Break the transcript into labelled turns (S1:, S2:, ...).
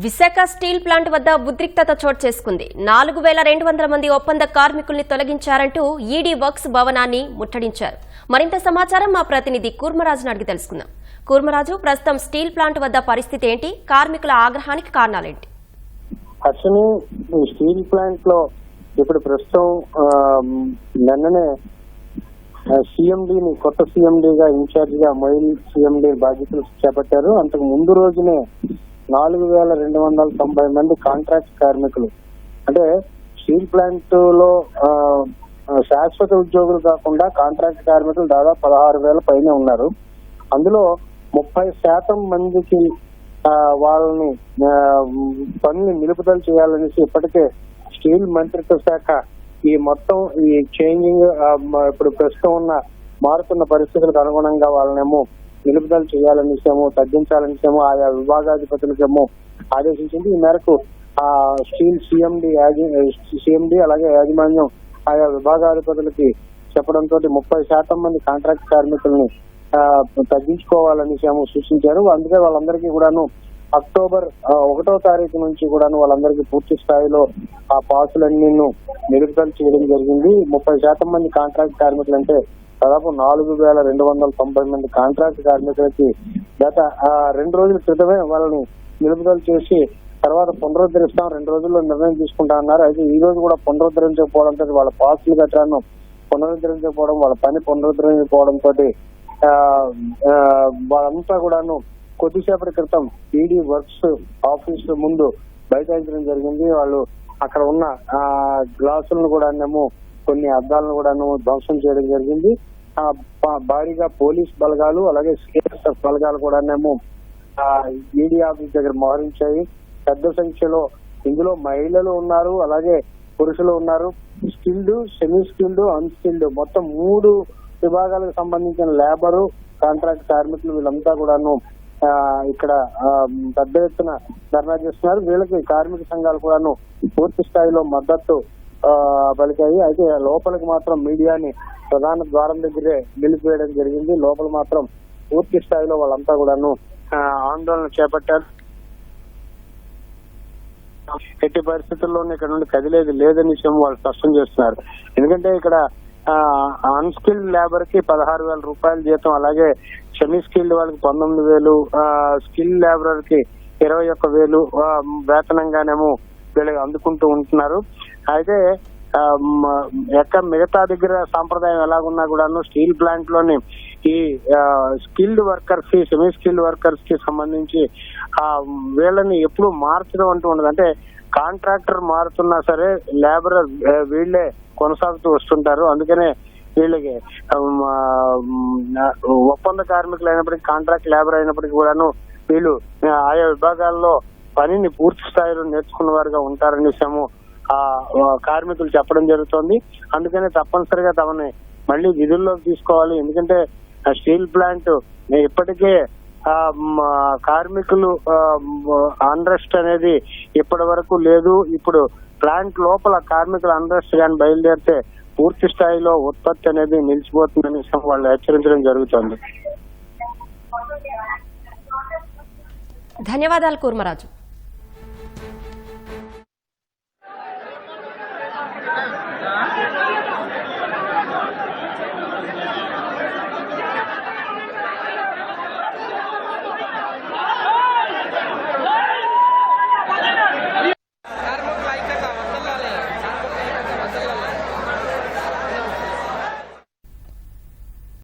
S1: Visakha steel plant వద్ద ఉద్రిక్తత చోటు చేసుకుంది. నాలుగు వేల రెండు వందల మంది ఒప్పంద కార్మికుల్ని తొలగించారంటూ ఈడీ వర్క్స్ భవనాన్ని ముట్టడించారు. మరింత సమాచారం మా ప్రతినిధి కూర్మరాజును అడిగి తెలుసుకుందాం. కూర్మరాజు ప్రస్తుతం స్టీల్ ప్లాంట్ వద్ద పరిస్థితి ఏంటి? కార్మికుల ఆగ్రహానికి కారణాలేంటి?
S2: అశ్విని ఈ స్టీల్ ప్లాంట్లో ఇప్పుడు ప్రస్తుతం నిన్ననే సిఎండిని కొత్త సిఎండిగా ఇన్ఛార్జ్గా మొయిల్ సిఎండి బాధ్యతలు చేపట్టారు. అంతకు ముందు రోజునే నాలుగు వేల రెండు వందల తొంభై మంది కాంట్రాక్ట్ కార్మికులు. అంటే స్టీల్ ప్లాంట్లో శాశ్వత ఉద్యోగులు కాకుండా కాంట్రాక్ట్ కార్మికులు దాదాపు పదహారు వేల పైన ఉన్నారు. అందులో ముప్పై శాతం మందికి వాళ్ళని పనులు నిలుపుదల చేయాలనేసి ఇప్పటికే స్టీల్ మంత్రిత్వ శాఖ ఈ మొత్తం ఈ చేంజింగ్ ఇప్పుడు ప్రస్తుతం ఉన్న మారుతున్న పరిస్థితులకు అనుగుణంగా వాళ్ళనేమో నిలుపుదల తగ్గించాలని తగ్గించాలనేసేమో ఆయా విభాగాధిపతులకేమో ఆదేశించింది. ఈ మేరకు ఆ స్టీల్ సిఎండి సిఎండి అలాగే యాజమాన్యం ఆయా విభాగాధిపతులకి చెప్పడంతో ముప్పై శాతం మంది కాంట్రాక్ట్ కార్మికుల్ని తగ్గించుకోవాలని తగ్గించుకోవాలనేసి సూచించారు. అందుకే వాళ్ళందరికీ కూడాను అక్టోబర్ ఒకటో తారీఖు నుంచి కూడాను వాళ్ళందరికీ పూర్తి స్థాయిలో ఆ పాసులన్నీ నిలుపుదల చేయడం జరిగింది. ముప్పై శాతం మంది కాంట్రాక్ట్ కార్మికులు అంటే దాదాపు నాలుగు వేల రెండు వందల తొంభై మంది కాంట్రాక్ట్ కార్మికులకి గత ఆ, రెండు రోజుల క్రితమే వాళ్ళని నిలుపుదల చేసి తర్వాత పునరుద్ధరిస్తాం రెండు రోజుల్లో నిర్ణయం తీసుకుంటా అన్నారు. అయితే ఈ రోజు కూడా పునరుద్ధరించకపోవడంతో వాళ్ళ పాసులు గట్రాను పునరుద్ధరించకపోవడం వాళ్ళ పని పునరుద్ధరించకపోవడంతో వాళ్ళంతా కూడాను కొద్దిసేపటి క్రితం ఈడీ వర్క్స్ ఆఫీస్ ముందు బైఠాయించడం జరిగింది. వాళ్ళు అక్కడ ఉన్న ఆ గ్లాసులను కూడానేమో కొన్ని అద్దాలను కూడాను ధ్వంసం చేయడం జరిగింది. భారీగా పోలీస్ బలగాలు అలాగే సిఎస్ఎఫ్ బలగాలు కూడానేమో ఆ ఈడీ ఆఫీస్ దగ్గర మోహరించాయి. పెద్ద సంఖ్యలో ఇందులో మహిళలు ఉన్నారు అలాగే పురుషులు ఉన్నారు. స్కిల్డ్ సెమీ స్కిల్డ్ అన్స్కిల్డ్ మొత్తం మూడు విభాగాలకు సంబంధించిన లేబరు కాంట్రాక్ట్ కార్మికులు వీళ్ళంతా కూడాను ఆ, ఇక్కడ పెద్ద ఎత్తున ధర్నా చేస్తున్నారు. వీళ్ళకి కార్మిక సంఘాలు కూడాను పూర్తి స్థాయిలో మద్దతు పలికాయి. అయితే లోపలికి మాత్రం మీడియాని ప్రధాన ద్వారం దగ్గరే నిలిపివేయడం జరిగింది. లోపల మాత్రం పూర్తి స్థాయిలో వాళ్ళంతా కూడాను ఆందోళన చేపట్టారు. ఎట్టి పరిస్థితుల్లోనూ ఇక్కడ నుండి కదిలేది లేదని విషయం వాళ్ళు స్పష్టం చేస్తున్నారు. ఎందుకంటే ఇక్కడ అన్స్కిల్డ్ లేబర్కి పదహారు వేల రూపాయల జీతం అలాగే సెమీ స్కిల్డ్ వాళ్ళకి పంతొమ్మిది వేలు స్కిల్ లేబరర్కి ఇరవై ఒక్క వేలు వేతనంగానేమో వీళ్ళు అందుకుంటూ ఉంటున్నారు. అయితే ఎక్కడ ఎక్క మిగతా దగ్గర సాంప్రదాయం ఎలాగున్నా కూడాను స్టీల్ ప్లాంట్లోని ఈ స్కిల్డ్ వర్కర్స్కి సెమీ స్కిల్డ్ వర్కర్స్కి సంబంధించి ఆ వీళ్ళని ఎప్పుడు మార్చడం అంటూ ఉండదు. అంటే కాంట్రాక్టర్ మారుతున్నా సరే లేబర్ వీళ్ళే కొనసాగుతూ వస్తుంటారు. అందుకనే వీళ్ళకి ఒప్పంద కార్మికులు అయినప్పటికీ కాంట్రాక్ట్ లేబర్ అయినప్పటికీ కూడాను వీళ్ళు ఆయా విభాగాల్లో పనిని పూర్తి స్థాయిలో నేర్చుకున్న వారుగా ఉంటారని విషయము ఆ కార్మికులు చెప్పడం జరుగుతోంది. అందుకనే తప్పనిసరిగా తమని మళ్ళీ విధుల్లోకి తీసుకోవాలి. ఎందుకంటే ఆ స్టీల్ ప్లాంట్ ఇప్పటికే కార్మికులు అన్రెస్ట్ అనేది ఇప్పటి వరకు లేదు. ఇప్పుడు ప్లాంట్ లోపల కార్మికుల అన్రెస్ట్ కానీ బయలుదేరితే పూర్తి స్థాయిలో ఉత్పత్తి అనేది నిలిచిపోతుందని విషయం వాళ్ళు హెచ్చరించడం జరుగుతుంది.
S1: ధన్యవాదాలు కూర్మరాజు.